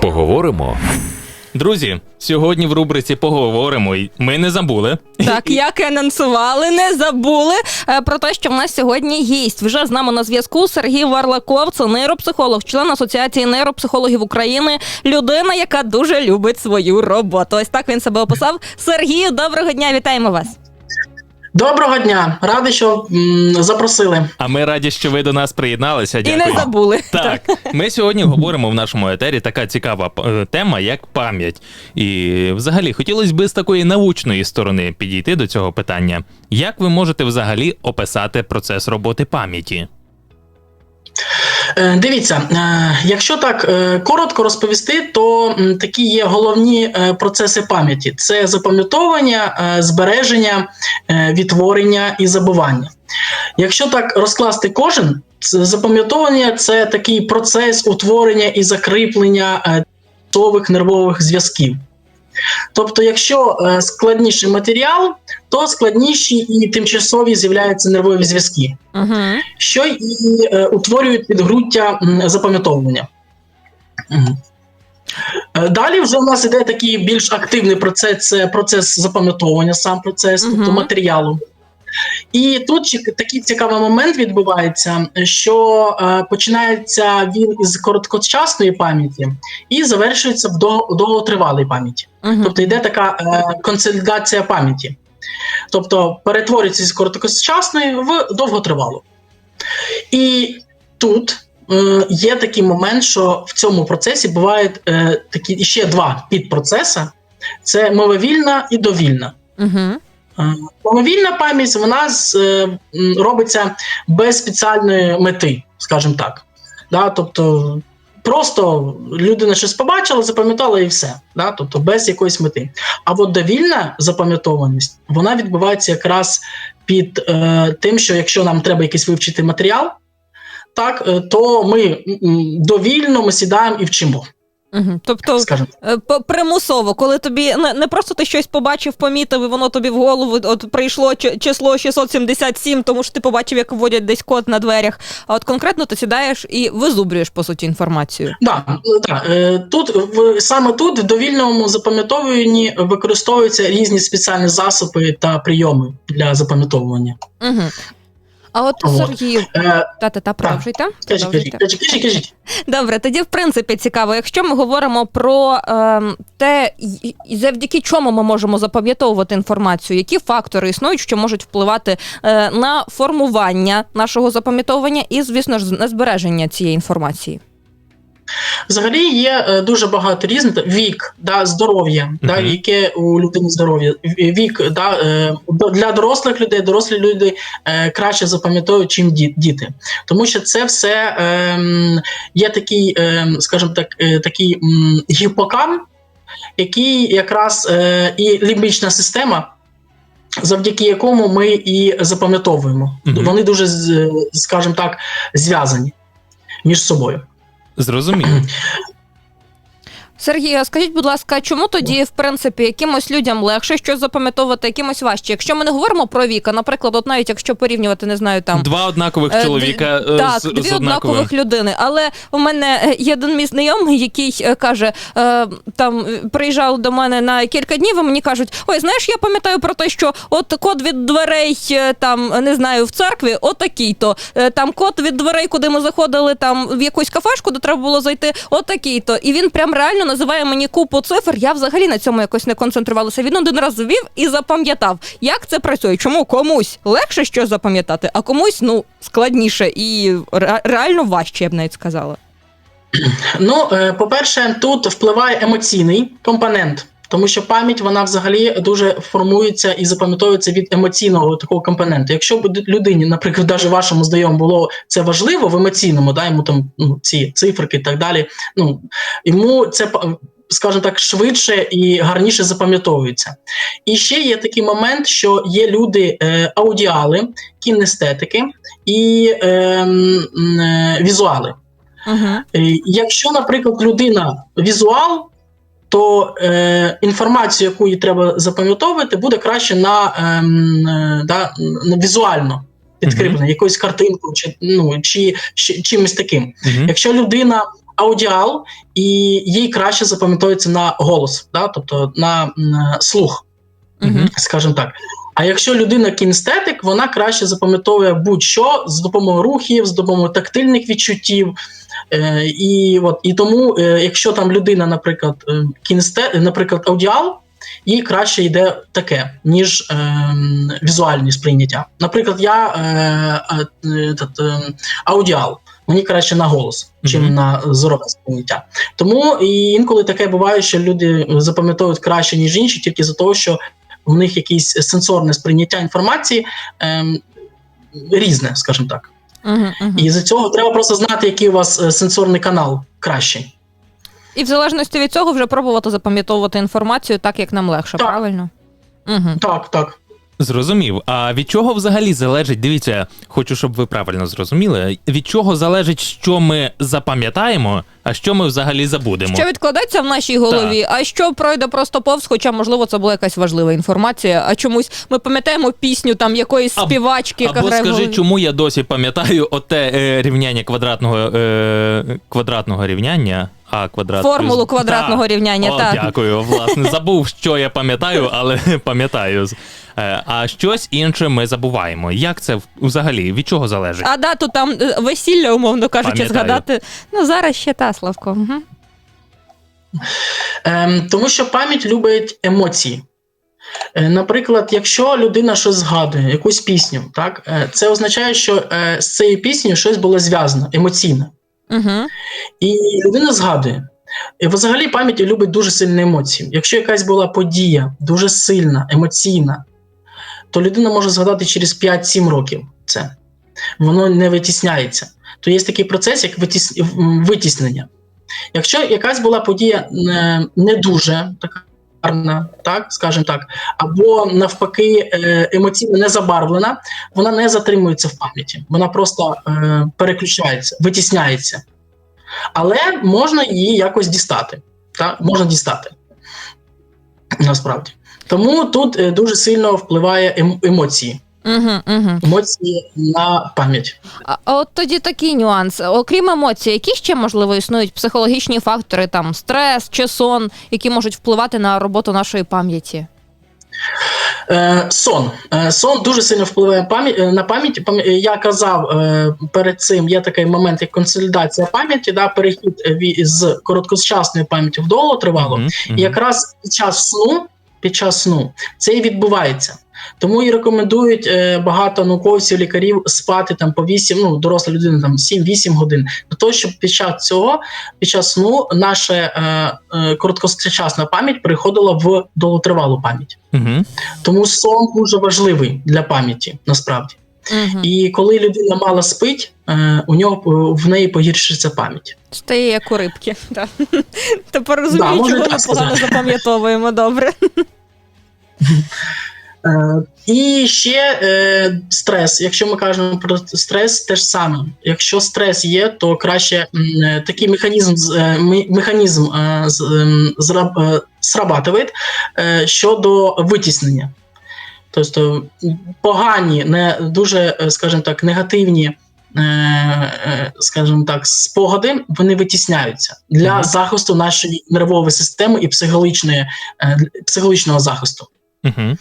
Поговоримо. Друзі, сьогодні в рубриці поговоримо. і Ми не забули. Так, як і анонсували, не забули е, про те, що в нас сьогодні гість. Вже з нами на зв'язку Сергій Варлаков, це нейропсихолог, член Асоціації нейропсихологів України, людина, яка дуже любить свою роботу. Ось так він себе описав. Сергію, доброго дня, вітаємо вас. Доброго дня, раді, що м, запросили. А ми раді, що ви до нас приєдналися. І не забули. Так, ми сьогодні говоримо в нашому етері така цікава е, тема, як пам'ять. І взагалі хотілося б з такої научної сторони підійти до цього питання. Як ви можете взагалі описати процес роботи пам'яті? Е, Дивіться, е, якщо так е, коротко розповісти, то такі є головні процеси пам'яті: це запам'ятовування, збереження, відтворення і забування. Якщо так розкласти кожен, запам'ятовування це такий процес утворення і закріплення нервових зв'язків. Тобто, якщо е, складніший матеріал, то складніші і тимчасові з'являються нервові зв'язки Угу. що і е, утворюють підґрунтя запам'ятовування. Е, Далі вже у нас іде такий більш активний процес це процес запам'ятовування, сам процес, тобто матеріалу. І тут такий цікавий момент відбувається, що е, починається він із короткочасної пам'яті і завершується в дов- довготривалій пам'яті. Угу. Тобто йде така е, консолідація пам'яті. Тобто перетворюється з короткочасної в довготривалу. І тут е, є такий момент, що в цьому процесі бувають е, такі ще два підпроцеси: це мововільна і довільна. Угу. Мововільна пам'ять вона е, робиться без спеціальної мети, скажімо так. Да? Тобто просто людина щось побачила, запам'ятала і все. Да? Тобто без якоїсь мети. А от довільна запам'ятованість вона відбувається якраз під е, тим, що якщо нам треба якийсь вивчити матеріал, так, е, то ми довільно ми сідаємо і вчимо, Угу. Тобто скажімо. Е, Примусово, коли тобі не, не просто ти щось побачив, помітив, і воно тобі в голову от прийшло чи- число 677, тому що ти побачив, як вводять десь код на дверях. А от конкретно ти сідаєш і визубрюєш по суті інформацію. Да, да. е, Тут в саме тут в довільному запам'ятовуванні використовуються різні спеціальні засоби та прийоми для запам'ятовування. Угу. А от Сергій Сергію, Е, продовжуйте. Кажіть, кажіть, продовжуйте. кажіть, кажіть, кажіть. Добре, тоді в принципі цікаво, якщо ми говоримо про ем, те, завдяки чому ми можемо запам'ятовувати інформацію, які фактори існують, що можуть впливати е, на формування нашого запам'ятовування і, звісно ж, на збереження цієї інформації. Взагалі є е, дуже багато різних вік, да, здоров'я, да, яке у людини здоров'я. Вік да, е, для дорослих людей, дорослі люди е, краще запам'ятовують, чим діти. Тому що це все ем, є такий, ем, скажімо так, такий гіпокам, який якраз і лімбічна система. Завдяки якому ми і запам'ятовуємо. Мгм. Вони дуже, скажімо так, зв'язані між собою. Зрозуміло. Сергій, а скажіть, будь ласка, чому тоді, в принципі, якимось людям легше щось запам'ятовувати, якимось важче? Якщо ми не говоримо про вік, а, наприклад, от навіть якщо порівнювати, не знаю, там Два однакових Е, чоловіка е, так, з, дві з однакових людини. Але у мене е, є один мій знайомий, який е, каже: е, там приїжджав до мене на кілька днів, і мені кажуть: ой, знаєш, я пам'ятаю про те, що от код від дверей там не знаю в церкві, отакий то там код від дверей, куди ми заходили, там в якусь кафешку, де треба було зайти, отакий то. І він прям реально називає мені купу цифр. Я взагалі на цьому якось не концентрувалася. Він один раз ввів і запам'ятав, як це працює. Чому комусь легше щось запам'ятати, а комусь ну складніше і реально важче, я б навіть сказала. Ну, е, по-перше, тут впливає емоційний компонент, тому що пам'ять вона взагалі дуже формується і запам'ятовується від емоційного такого компоненту. Якщо б людині, наприклад, навіть вашому знайомому було це важливо в емоційному, да, йому там ну, ці циферки і так далі. Ну йому це скажімо так, швидше і гарніше запам'ятовується. І ще є такий момент, що є люди е, аудіали, кінестетики і е, е, візуали. Угу. Е, Якщо, наприклад, людина візуал, то е, інформацію, яку їй треба запам'ятовувати, буде краще на, ем, е, да, на візуально. підкріплене якоюсь картинкою, чи ну чи, чи чимось таким. Угу. Якщо людина аудіал, і їй краще запам'ятовується на голос, да? тобто на м, слух, Мгм. скажімо так. А якщо людина кінестетик, вона краще запам'ятовує будь-що з допомогою рухів, з допомогою тактильних відчуттів. Е, і, от, і тому, е, якщо там людина, наприклад, е, кінесте, наприклад, аудіал, їй краще йде таке, ніж е, візуальні сприйняття. Наприклад, я е, е, аудіал. Мені краще на голос, чим Мгм. на зорове сприйняття. Тому і інколи таке буває, що люди запам'ятовують краще, ніж інші, тільки за того, що в них якесь сенсорне сприйняття інформації ем, різне, скажімо так. І за цього треба просто знати, який у вас е, сенсорний канал кращий. І в залежності від цього вже пробувати запам'ятовувати інформацію так, як нам легше, Так. правильно? Угу. Так, так. Зрозумів. А від чого взагалі залежить? Дивіться, хочу, щоб ви правильно зрозуміли. Від чого залежить, що ми запам'ятаємо, а що ми взагалі забудемо? Що відкладеться в нашій голові, а що пройде просто повз, хоча, можливо, це була якась важлива інформація, а чомусь ми пам'ятаємо пісню там якоїсь Аб- співачки, яка Або грає в скажи, голові. чому я досі пам'ятаю оте е, рівняння квадратного е, квадратного рівняння, а квадрат Формулу плюс- квадратного Так. рівняння, О, так. Дякую. Власне, забув, що я пам'ятаю, але пам'ятаю. Е, А щось інше ми забуваємо. Як це в- взагалі? Від чого залежить? А дату там е, весілля, умовно кажучи, Пам'ятаю. згадати. Ну зараз ще та Славко. Угу. Ем, тому що пам'ять любить емоції. Е, Наприклад, якщо людина щось згадує, якусь пісню, так, е, це означає, що е, з цією піснею щось було зв'язано емоційно. Угу. І людина згадує. І взагалі пам'ять любить дуже сильні емоції. Якщо якась була подія дуже сильна, емоційна, то людина може згадати через 5-7 років це. Воно не витісняється. То є такий процес, як витіс... витіснення. Якщо якась була подія е, не дуже така гарна, так, скажімо так, або навпаки е, емоційно не забарвлена, вона не затримується в пам'яті. Вона просто е, переключається, витісняється. Але можна її якось дістати. Так? Можна дістати. Насправді. Тому тут е, дуже сильно впливає ем- емоції. Угу, угу. Емоції на пам'ять. А от тоді такий нюанс. Окрім емоцій, які ще можливо існують психологічні фактори, там стрес чи сон, які можуть впливати на роботу нашої пам'яті? Е, сон. Е, сон дуже сильно впливає пам'ять, е, на пам'ять. Я казав перед цим, є такий момент, як консолідація пам'яті, да, перехід з короткочасної пам'яті в довготривалу. Мгм, мгм. І якраз під час сну, під час сну це і відбувається. Тому і рекомендують е, багато науковців, лікарів спати там по 8, ну доросла людина там 7-8 годин, для того, щоб під час цього, під час сну, наша е, е, короткочасна пам'ять переходила в довготривалу пам'ять. Мгм. Тому сон дуже важливий для пам'яті, насправді. Угу. І коли людина мало спить, у нього е, в неї погіршиться пам'ять. Стає як у рибки. Так. Тепер розумію, чого ми погано запам'ятовуємо добре. Е, і ще е, стрес. Якщо ми кажемо про стрес, те ж саме. Якщо стрес є, то краще е, такий механізм е, механізм е, ем, е, срабатує е, щодо витіснення. Тобто погані, не дуже, е, скажімо так, негативні. Е, е, Скажімо так, спогади вони витісняються для Мгм. захисту нашої нервової системи і психологічної, е, психологічного захисту. Мгм.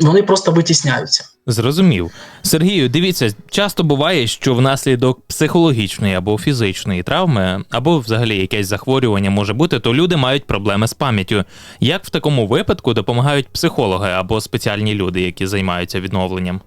Вони просто витісняються. Зрозумів. Сергію, дивіться, часто буває, що внаслідок психологічної або фізичної травми, або взагалі якесь захворювання може бути, то люди мають проблеми з пам'яттю. Як в такому випадку допомагають психологи або спеціальні люди, які займаються відновленням?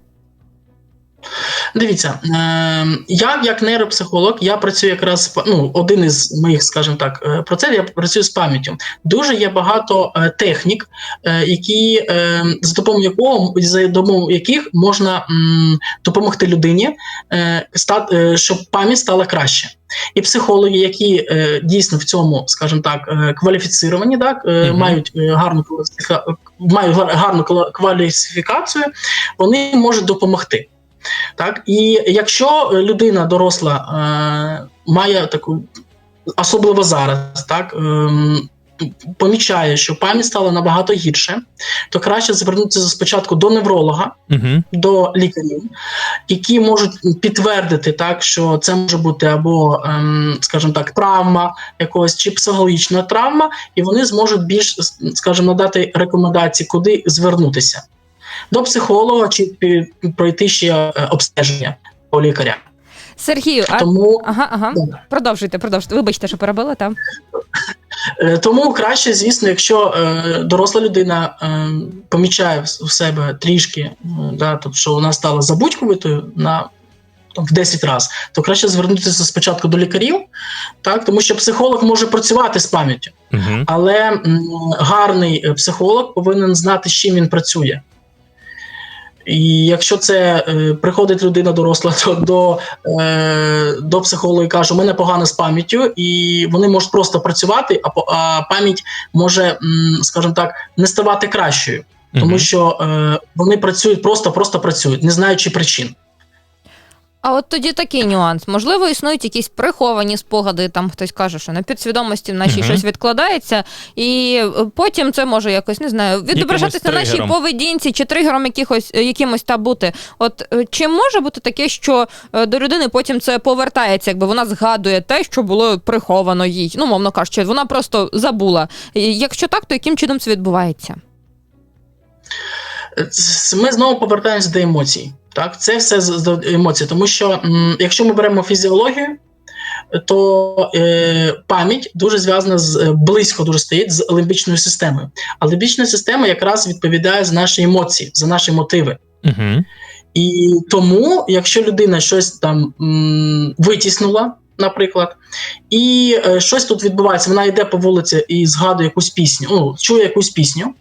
Дивіться, е, я як нейропсихолог, я працюю якраз ну, один із моїх, скажімо так, е, процесів, я працюю з пам'яттю. Дуже є багато е, технік, е, які е, за допомогою якого за допомогою яких можна м, допомогти людині, е, стати, е, щоб пам'ять стала краще. І психологи, які е, дійсно в цьому, скажімо так, е, кваліфіцировані, так е, Мгм. мають е, гарну мають гарну кваліфікацію, вони можуть допомогти. Так, і якщо людина доросла е, має таку, особливо зараз, так, ем, помічає, що пам'ять стала набагато гірше, то краще звернутися спочатку до невролога, Угу. до лікарів, які можуть підтвердити так, що це може бути або, ем, скажімо так, травма якогось чи психологічна травма, і вони зможуть більш, скажімо, надати рекомендації, куди звернутися до психолога чи пройти ще е, обстеження по лікаря. Сергію, а ага, ага. Да. Продовжуйте, продовжуйте. Вибачте, що перебила там. Е, Тому краще, звісно, якщо е, доросла людина е, помічає в себе трішки, е, да, тобто, що вона стала забудькуватою на там, в 10 разів, то краще звернутися спочатку до лікарів, так, тому що психолог може працювати з пам'яттю, Угу. але м, гарний е, психолог повинен знати, з чим він працює. І якщо це е, приходить людина доросла то до, е, до психолога і каже, у мене погано з пам'яттю, і вони можуть просто працювати, а, а пам'ять може, скажімо так, не ставати кращою, тому що е, вони працюють просто, просто працюють, не знаючи причин. А от тоді такий нюанс. Можливо, існують якісь приховані спогади, там хтось каже, що на підсвідомості в нашій Мгм. щось відкладається, і е, потім це може якось не знаю, відображатися на нашій тригером. поведінці чи тригером якихось е, якимось та бути. От е, чи може бути таке, що е, до людини потім це повертається, якби вона згадує те, що було приховано їй? Ну, мовно кажучи, вона просто забула. Якщо так, то яким чином це відбувається? Ми знову повертаємося до емоцій. Так, це все з емоцій, тому що м, якщо ми беремо фізіологію, то е, пам'ять дуже зв'язана з е, близько дуже стоїть з лимбічною системою. А лимбічна система якраз відповідає за наші емоції, за наші мотиви. Угу. І тому, якщо людина щось там м, витіснула, наприклад, і е, щось тут відбувається, вона йде по вулиці і згадує якусь пісню, ну, чує якусь пісню.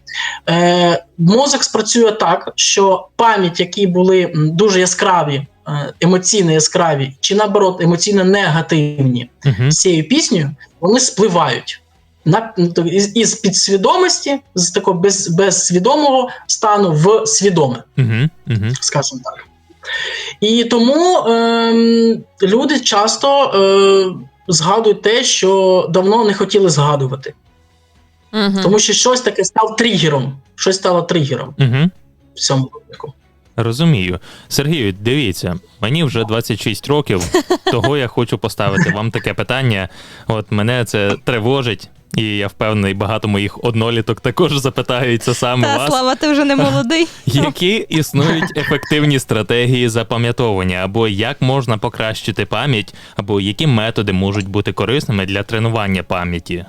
Е, мозок спрацює так, що пам'ять, які були дуже яскраві, е, емоційно яскраві, чи наоборот емоційно негативні Угу. з цією піснею, вони спливають. На, із, із підсвідомості, з такого без, безсвідомого стану в свідоме Угу. Угу. скажімо так. І тому ем, люди часто е, згадують те, що давно не хотіли згадувати, Угу. тому що щось таке став тригером. Щось стало тригером Угу. в цьому випадку. Розумію. Сергію, дивіться, мені вже 26 років, того я хочу поставити вам таке питання. От мене це тривожить, і я впевнений, багато моїх одноліток також запитаються саме Та, вас. Слава, ти вже не молодий. Які існують ефективні стратегії запам'ятовування, або як можна покращити пам'ять, або які методи можуть бути корисними для тренування пам'яті?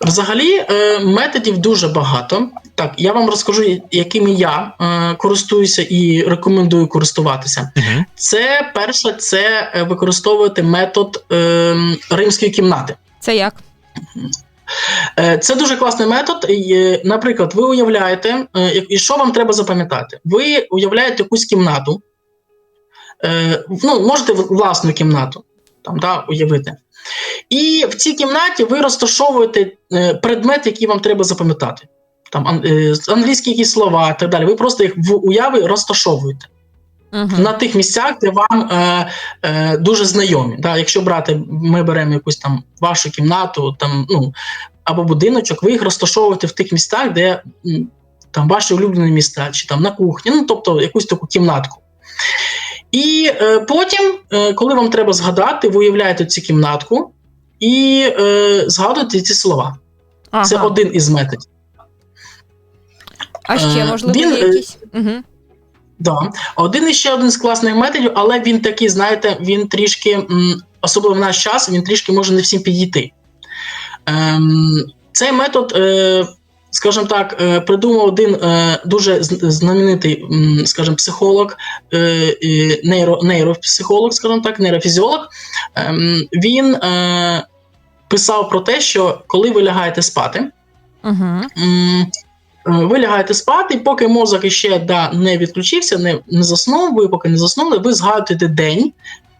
Взагалі, е, методів дуже багато. Так, я вам розкажу, якими я е, користуюся і рекомендую користуватися. Угу. Це перше, це е, використовувати метод е, римської кімнати. Це як? Е, Це дуже класний метод. Е, Наприклад, ви уявляєте, е, і- що вам треба запам'ятати? Ви уявляєте якусь кімнату, ну, можете власну кімнату там, да, уявити. І в цій кімнаті ви розташовуєте предмет, який вам треба запам'ятати. Там англійські якісь слова і так далі. Ви просто їх в уяві розташовуєте Угу. на тих місцях, де вам е, е, дуже знайомі. Да, якщо брати, ми беремо якусь там вашу кімнату, там ну або будиночок, ви їх розташовуєте в тих місцях, де там ваші улюблені місця, чи там на кухні, ну тобто якусь таку кімнатку. І е, потім, е, коли вам треба згадати, ви уявляєте цю кімнатку і е, згадуєте ці слова. Ага. Це один із методів. А ще, Е, він, є е, якісь. Угу. Да. Один іще один з класних методів, але він такий, знаєте, він трішки, особливо в наш час, він трішки може не всім підійти. Ем, цей метод, е, скажімо так, е, придумав один е, дуже знаменитий, скажімо, психолог, е, і нейро, нейропсихолог, скажімо так, нейрофізіолог. Ем, він е, писав про те, що коли ви лягаєте спати, Угу. Е, Ви лягаєте спати, і поки мозок іще да, не відключився, не, не заснув, ви поки не заснули, ви згадуєте день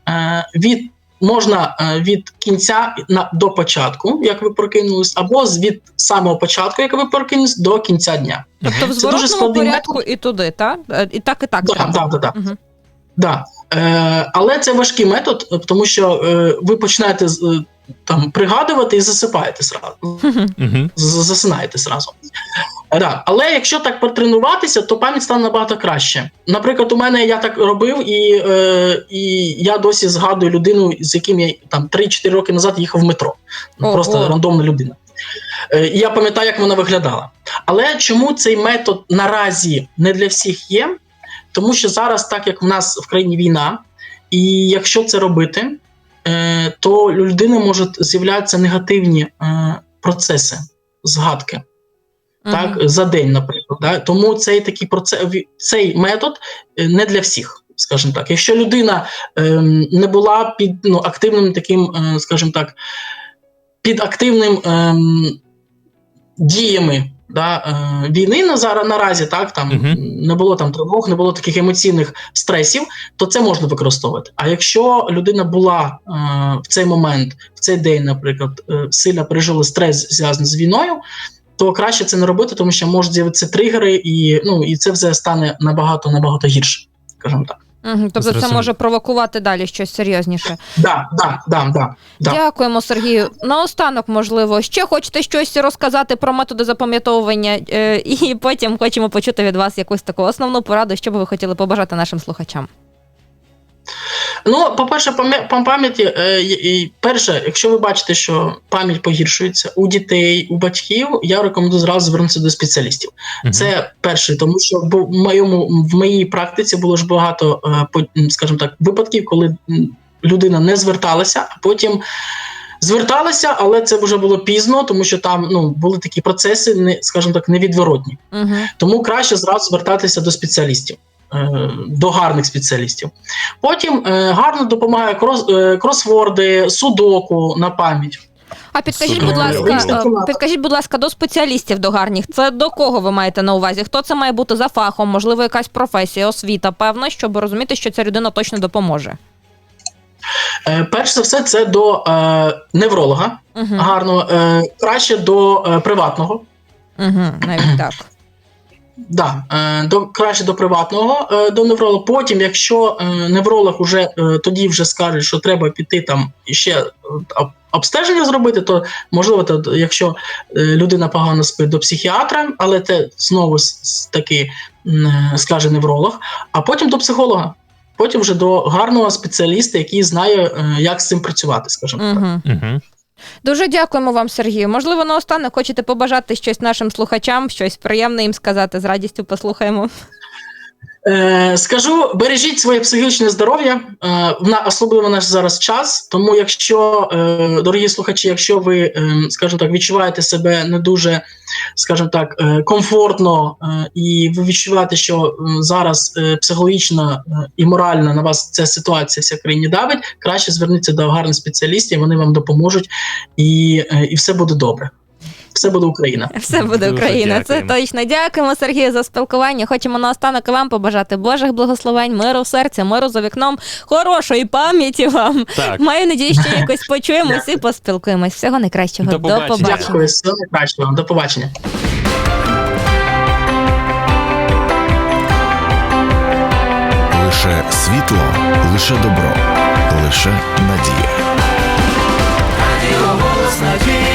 е, від. Можна е, від кінця на, до початку, як ви прокинулись, або з від самого початку, як ви прокинулись, до кінця дня. Тобто в зворотному порядку і туди, так? І так, і так. Да, треба. да, да, да. Мгм. Да. Е, але це важкий метод, тому що е, ви починаєте з- е, там пригадувати і засипаєте зразу. Угу. засинаєте зразу. Е, Да. Але якщо так потренуватися, то пам'ять стане набагато краще. Наприклад, у мене я так робив, і, е, і я досі згадую людину, з яким я там 3-4 роки назад їхав в метро. Ну, Ого. Просто рандомна людина. Е, і я пам'ятаю, як вона виглядала. Але чому цей метод наразі не для всіх є? Тому що зараз, так як в нас в країні війна, і якщо це робити, то у людини можуть з'являтися негативні е, процеси згадки так, за день, наприклад. Да? Тому цей такий процес, цей метод е, не для всіх, скажімо так. Якщо людина ем, не була під ну, активним таким, е, скажімо так, під активним ем, діями. Да, е, війни на зараз наразі так там Мгм. не було там тривог, не було таких емоційних стресів, то це можна використовувати. А якщо людина була е, в цей момент, в цей день, наприклад, е, сильно пережила стрес зв'язаний з війною, то краще це не робити, тому що можуть з'явитися тригери, і ну і це все стане набагато набагато гірше, скажімо так. Угу, тобто це може провокувати далі щось серйозніше. Да, да, да, да, да. Дякуємо, Сергію. Наостанок, можливо, ще хочете щось розказати про методи запам'ятовування, е, і потім хочемо почути від вас якусь таку основну пораду, що би ви хотіли побажати нашим слухачам. Ну, по-перше, по пам'яті, е, перше, якщо ви бачите, що пам'ять погіршується у дітей, у батьків, я рекомендую зразу звернутися до спеціалістів. Це перше, тому що в моєму в моїй практиці було ж багато, е, скажімо так, випадків, коли людина не зверталася, а потім. Зверталася, але це вже було пізно, тому що там ну були такі процеси, не скажімо так, невідворотні. Угу. Тому краще зразу звертатися до спеціалістів, до гарних спеціалістів. Потім е, гарно допомагає крос, е, кросворди, судоку на пам'ять. А підкажіть, будь ласка, е, підкажіть, будь ласка, до спеціалістів до гарних. Це до кого ви маєте на увазі? Хто це має бути за фахом? Можливо, якась професія, освіта, певна, щоб розуміти, що ця людина точно допоможе. Е, перш за все, це до е, невролога. Угу. Гарно, е, краще до е, приватного. Угу, навіть так. Да, е, до краще до приватного е, до невролога. Потім, якщо е, невролог уже тоді вже скаже, що треба піти там і ще обстеження зробити, то можливо, то, якщо людина погано спить до психіатра, але це знову таки скаже невролог, а потім до психолога. Потім вже до гарного спеціаліста, який знає, як з цим працювати, скажімо так. Угу. Дуже дякуємо вам, Сергію. Можливо, наостанок хочете побажати щось нашим слухачам, щось приємне їм сказати. З радістю послухаємо. Е, скажу, бережіть своє психічне здоров'я, е, особливо наш зараз час. Тому, якщо, е, дорогі слухачі, якщо ви, скажімо так, відчуваєте себе не дуже, скажімо так, комфортно, і ви відчуваєте, що зараз психологічно е, і морально на вас ця ситуація вся країні давить, краще зверніться до гарних спеціалістів, вони вам допоможуть, і, і все буде добре. Все буде Україна. Все буде Дуже Україна. Це дякуємо. точно. Дякуємо, Сергію, за спілкування. Хочемо наостанок вам побажати Божих благословень, миру в серці, миру за вікном, хорошої пам'яті вам. Так. Маю надію, що якось почуємось і поспілкуємось. Всього найкращого. До побачення. Дякую, всього найкращого. До побачення. Лише світло, лише добро, лише надія. Радіо голос надії.